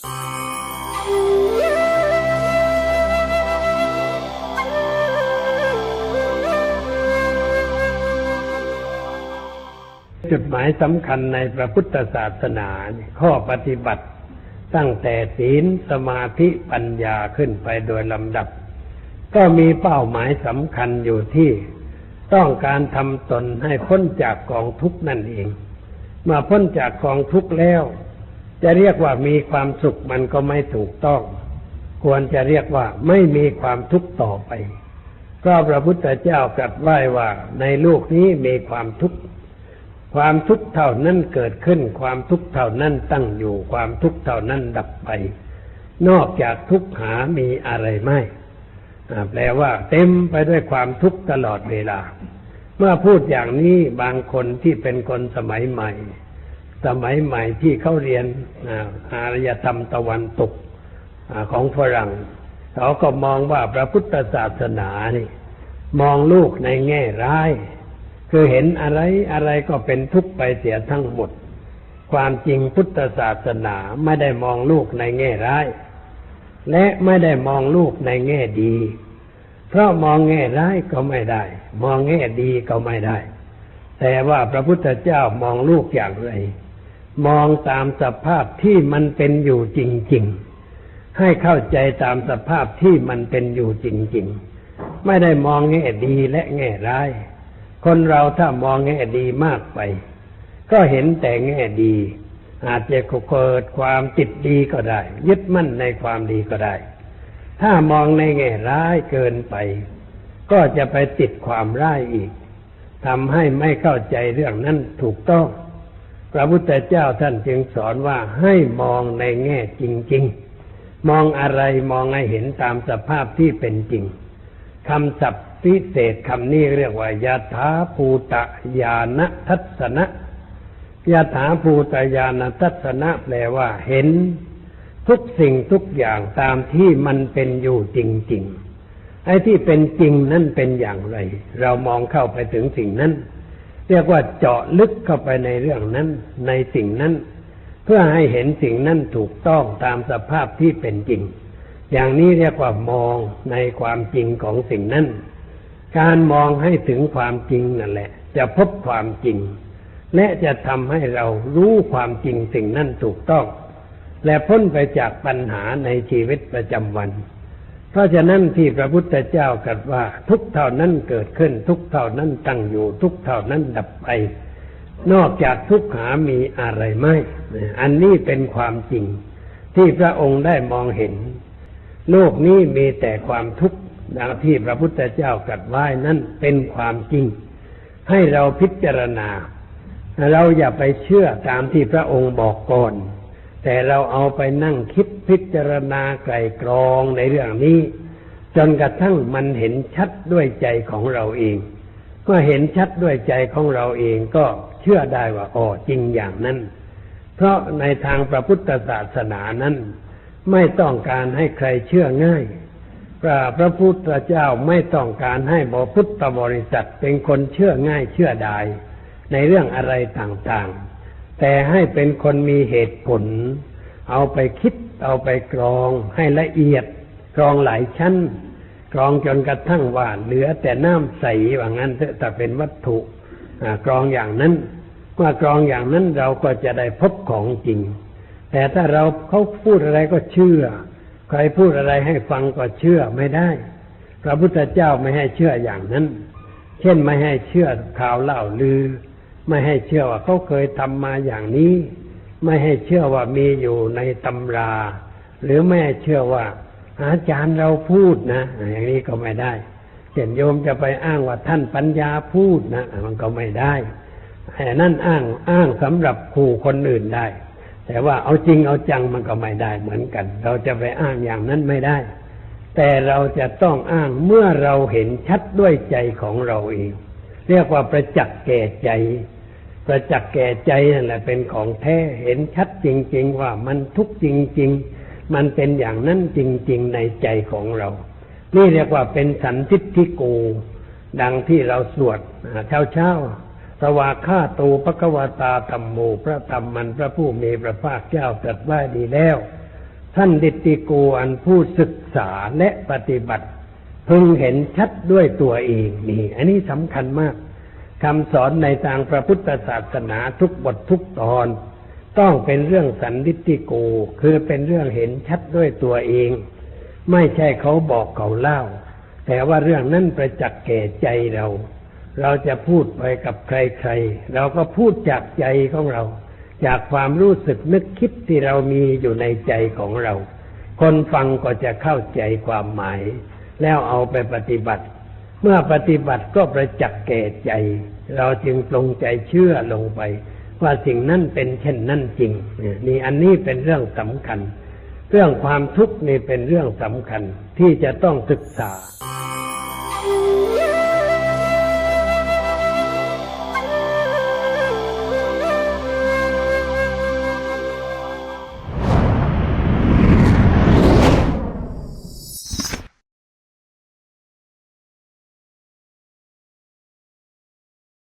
จุดหมายสำคัญในพระพุทธศาสนาข้อปฏิบัติ ตั้งแต่ศีลสมาธิปัญญาขึ้นไปโดยลำดับ ก็มีเป้าหมายสำคัญอยู่ที่ ต้องการทำตนให้พ้นจากกองทุกข์นั่นเองเมื่อพ้นจากกองทุกข์แล้ว จะเรียกว่ามีความสุขมันก็ไม่ถูกต้อง ควรจะเรียกว่าไม่มีความทุกข์ต่อไป ก็พระพุทธเจ้าตรัสไว้ว่าในโลกนี้มีความทุกข์ความทุกข์เท่านั้นเกิดขึ้น ความทุกข์เท่านั้นตั้งอยู่ ความทุกข์เท่านั้นดับไป นอกจากทุกข์หามีอะไรไม่แปลว่า เต็มไปด้วยความทุกข์ตลอดเวลา เมื่อพูดอย่างนี้บางคนที่เป็นคนสมัยใหม่ สมัยใหม่ที่เขาเรียนอารยธรรมตะวันตกอของฝรั่งเขาก็มองว่าพระพุทธศาสนานี่ มองลูกในแง่ร้าย คือเห็นอะไรอะไรก็เป็นทุกข์ไปเสียทั้งหมด ความจริงพุทธศาสนาไม่ได้มองลูกในแง่ร้าย และไม่ได้มองลูกในแง่ดี เพราะมองแง่ร้ายก็ไม่ได้ มองแง่ดีก็ไม่ได้ แต่ว่าพระพุทธเจ้ามองลูกอย่างไร มองตามสภาพที่มันเป็นอยู่จริง ๆ ให้เข้าใจตามสภาพที่มันเป็นอยู่จริง ๆ ไม่ได้มองแง่ดีและแง่ร้าย คนเราถ้ามองแง่ดีมากไป ก็เห็นแต่แง่ดี อาจจะเกิดความติดดีก็ได้ ยึดมั่นในความดีก็ได้ ถ้ามองในแง่ร้ายเกินไป ก็จะไปติดความร้ายอีกทำให้ไม่เข้าใจเรื่องนั้นถูกต้อง พระพุทธเจ้าท่านจึงสอนว่าให้มองในแง่จริง ๆ มองอะไรมองให้เห็นตามสภาพที่เป็นจริงคำศัพท์พิเศษคำนี้เรียกว่ายาถาภูตยานทัศนะยาถาภูตยานทัศนะแปลว่าเห็นทุกสิ่งทุกอย่างตามที่มันเป็นอยู่จริง ๆ ไอ้ที่เป็นจริงนั่นเป็นอย่างไร เรามองเข้าไปถึงสิ่งนั้น เรียกว่าเจาะลึกเข้าไปในเรื่องนั้น ในสิ่งนั้น เพื่อให้เห็นสิ่งนั้นถูกต้องตามสภาพที่เป็นจริง อย่างนี้เรียกว่ามองในความจริงของสิ่งนั้น การมองให้ถึงความจริงนั่นแหละ จะพบความจริง และจะทำให้เรารู้ความจริงสิ่งนั้นถูกต้อง และพ้นไปจากปัญหาในชีวิตประจำวัน เพราะฉะนั้นที่พระพุทธเจ้าตรัสว่า ทุกเท่านั้นเกิดขึ้น ทุกเท่านั้นตั้งอยู่ ทุกเท่านั้นดับไป นอกจากทุกหามีอะไรไม่อันนี้เป็นความจริง ที่พระองค์ได้มองเห็น โลกนี้มีแต่ความทุกข์ดังที่พระพุทธเจ้าตรัสไว้นั้นเป็นความจริง ให้เราพิจารณา เราอย่าไปเชื่อตามที่พระองค์บอกก่อน แต่เราเอาไปนั่งคิดพิจารณาไกลกรองในเรื่องนี้ จนกระทั่งมันเห็นชัดด้วยใจของเราเองเมื่อเห็นชัดด้วยใจของเราเองก็เชื่อได้ว่าอ๋อจริงอย่างนั้น เพราะในทางพระพุทธศาสนานั้น ไม่ต้องการให้ใครเชื่อง่ายพระพระพุทธเจ้าไม่ต้องการให้บพุทธบริษัทเป็นคนเชื่อง่ายเชื่อได้ในเรื่องอะไรต่างๆ แต่ให้เป็นคนมีเหตุผล เอาไปคิด เอาไปกรอง ให้ละเอียด กรองหลายชั้น กรองจนกระทั่งว่าเหลือแต่น้ำใสว่างั้นเถอะแต่เป็นวัตถุกรองอย่างนั้นเมื่อกรองอย่างนั้นเราก็จะได้พบของจริง แต่ถ้าเราเขาพูดอะไรก็เชื่อ ใครพูดอะไรให้ฟังก็เชื่อไม่ได้ พระพุทธเจ้าไม่ให้เชื่ออย่างนั้น เช่นไม่ให้เชื่อข่าวเล่าลือ ไม่ให้เชื่อว่าเขาเคยทำมาอย่างนี้ ไม่ให้เชื่อว่ามีอยู่ในตำรา หรือไม่ให้เชื่อว่า อาจารย์เราพูดนะ อย่างนี้ก็ไม่ได้เช่นโยมจะไปอ้างว่าท่านปัญญาพูดนะ มันก็ไม่ได้แต่นั่นอ้างอ้างสำหรับขู่คนอื่นได้ แต่ว่าเอาจริงเอาจังมันก็ไม่ได้เหมือนกัน เราจะไปอ้างอย่างนั้นไม่ได้ แต่เราจะต้องอ้างเมื่อเราเห็นชัดด้วยใจของเราเอง เรียกว่าประจักษ์แก่ใจ ประจักษ์แก่ใจนั่นแหละเป็นของแท้เห็นชัดจริง ๆ ว่ามันทุกข์จริง ๆ มันเป็นอย่างนั้นจริง ๆ ในใจของเรา นี่เรียกว่าเป็นสันทิฏฐิโก ดังที่เราสวดเช้าเช้าๆสวากขาตูปะกวตาธรรมโมพระธรรมมันพระผู้มีพระภาคเจ้าตรัสไว้ดีแล้ว ท่านดิติโกอันผู้ศึกษาและปฏิบัติ พึงเห็นชัดด้วยตัวเองนี่ อันนี้สำคัญมาก คำสอนในทางพระพุทธศาสนาทุกบททุกตอน ต้องเป็นเรื่องสันดิติโก คือเป็นเรื่องเห็นชัดด้วยตัวเอง ไม่ใช่เขาบอกเขาเล่า แต่ว่าเรื่องนั้นประจักษ์แก่ใจเรา เราจะพูดไปกับใครๆ เราก็พูดจากใจของเรา จากความรู้สึกนึกคิดที่เรามีอยู่ในใจของเรา คนฟังก็จะเข้าใจความหมาย แล้วเอาไปปฏิบัติ เมื่อปฏิบัติก็ประจักษ์แก่ใจ เราจึงปรงใจเชื่อลงไป ว่าสิ่งนั้นเป็นเช่นนั้นจริงนี่อันนี้เป็นเรื่องสำคัญ เรื่องความทุกข์นี่เป็นเรื่องสำคัญที่จะต้องศึกษา